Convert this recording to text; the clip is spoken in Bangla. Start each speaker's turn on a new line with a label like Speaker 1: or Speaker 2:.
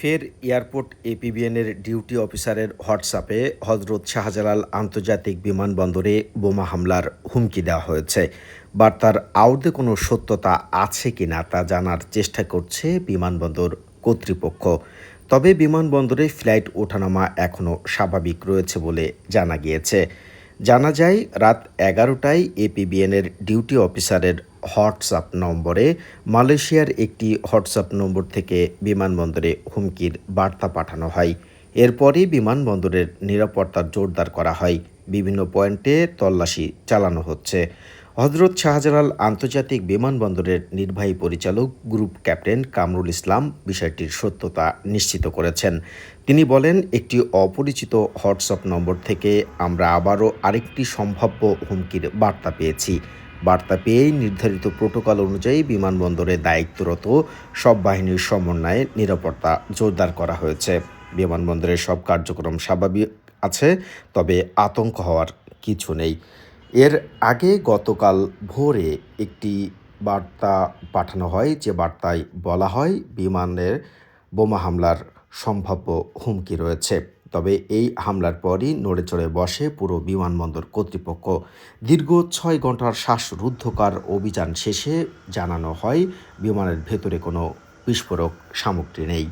Speaker 1: ফের এয়ারপোর্ট এপিবিএনের ডিউটি অফিসারের হোয়াটসঅ্যাপে হজরত শাহজালাল আন্তর্জাতিক বিমানবন্দরে বোমা হামলার হুমকি দেওয়া হয়েছে। বার্তার আউটে কোনো সত্যতা আছে কি না তা জানার চেষ্টা করছে বিমানবন্দর কর্তৃপক্ষ। তবে বিমানবন্দরে ফ্লাইট ওঠানামা এখনও স্বাভাবিক রয়েছে বলে জানা গিয়েছে। জানা যায়, রাত এগারোটায় এপিবিএনের ডিউটি অফিসারের হোয়াটসঅ্যাপ নম্বরে। মালয়েশিয়ার একটি হোয়াটসঅ্যাপ নম্বর থেকে বিমানবন্দরে হুমকির বার্তা পাঠানো হয়। এরপরই বিমানবন্দরের নিরাপত্তা জোরদার করা হয়। বিভিন্ন পয়েন্টে তল্লাশি চালানো হচ্ছে। হজরত শাহজালাল আন্তর্জাতিক বিমানবন্দরের নির্বাহী পরিচালক গ্রুপ ক্যাপ্টেন কামরুল ইসলাম বিষয়টির সত্যতা নিশ্চিত করেছেন। তিনি বলেন, একটি অপরিচিত হোয়াটসঅ্যাপ নম্বর থেকে আমরা আবারও আরেকটি সম্ভাব্য হুমকির বার্তা পেয়েছি। বার্তা পেয়েই নির্ধারিত প্রোটোকল অনুযায়ী বিমানবন্দরে দায়িত্বরত সব বাহিনীর সমন্বয়ে নিরাপত্তা জোরদার করা হয়েছে। বিমানবন্দরের সব কার্যক্রম স্বাভাবিক আছে, তবে আতঙ্ক হওয়ার কিছু নেই। এর আগে গতকাল ভোরে একটি বার্তা পাঠানো হয়, যে বার্তায় বলা হয়, বিমানের বোমা হামলার সম্ভাব্য হুমকি রয়েছে। তবে এই হামলার পরই নড়ে চড়ে বসে পুরো বিমানবন্দর কর্তৃপক্ষ। দীর্ঘ ছয় ঘণ্টার শ্বাসরুদ্ধকার অভিযান শেষে জানানো হয়, বিমানের ভেতরে কোনো বিস্ফোরক সামগ্রী নেই।